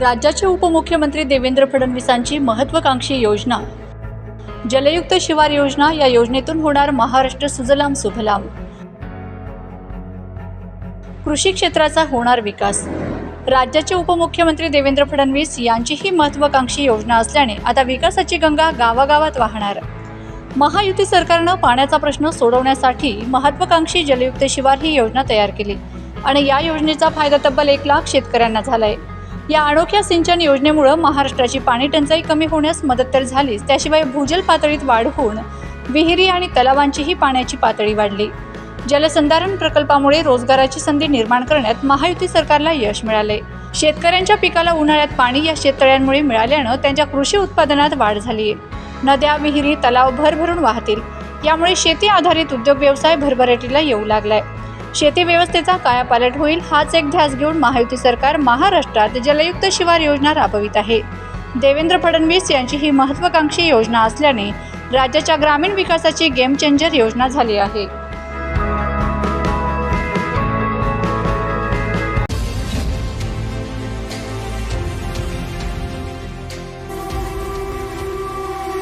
राज्याचे उपमुख्यमंत्री देवेंद्र फडणवीसांची महत्त्वाकांक्षी योजना. जलयुक्त शिवार योजना या योजनेतून होणार महाराष्ट्र सुजलाम सुफलाम. कृषी क्षेत्राचा होणार विकास. राज्याचे उपमुख्यमंत्री देवेंद्र फडणवीस यांची ही महत्त्वाकांक्षी योजना असल्याने आता विकासाची गंगा गावागावात वाहणार. महायुती सरकारनं पाण्याचा प्रश्न सोडवण्यासाठी महत्त्वाकांक्षी जलयुक्त शिवार ही योजना तयार केली आणि या योजनेचा फायदा तब्बल एक लाख शेतकऱ्यांना झालाय. या अनोख्या सिंचन योजनेमुळे महाराष्ट्राची पाणी टंचाई कमी होण्यास मदत तर झालीच. त्याशिवाय भूजल पातळीत वाढ होऊन विहिरी आणि तलावांचीही पाण्याची पातळी वाढली. जलसंधारण प्रकल्पामुळे रोजगाराची संधी निर्माण करण्यात महायुती सरकारला यश मिळाले. शेतकऱ्यांच्या पिकाला उन्हाळ्यात पाणी या शेततळ्यांमुळे मिळाल्यानं त्यांच्या कृषी उत्पादनात वाढ झाली. नद्या विहिरी तलाव भरभरून वाहतील. यामुळे शेती आधारित उद्योग व्यवसाय भरभराटीला येऊ लागलाय. शेती व्यवस्थेचा कायापालट होईल हाच एक ध्यास घेऊन महायुती सरकार महाराष्ट्रात जलयुक्त शिवार योजना राबवित आहे. देवेंद्र फडणवीस यांची ही महत्त्वाकांक्षी योजना असल्याने राज्याच्या ग्रामीण विकासाची गेम चेंजर योजना झाली आहे.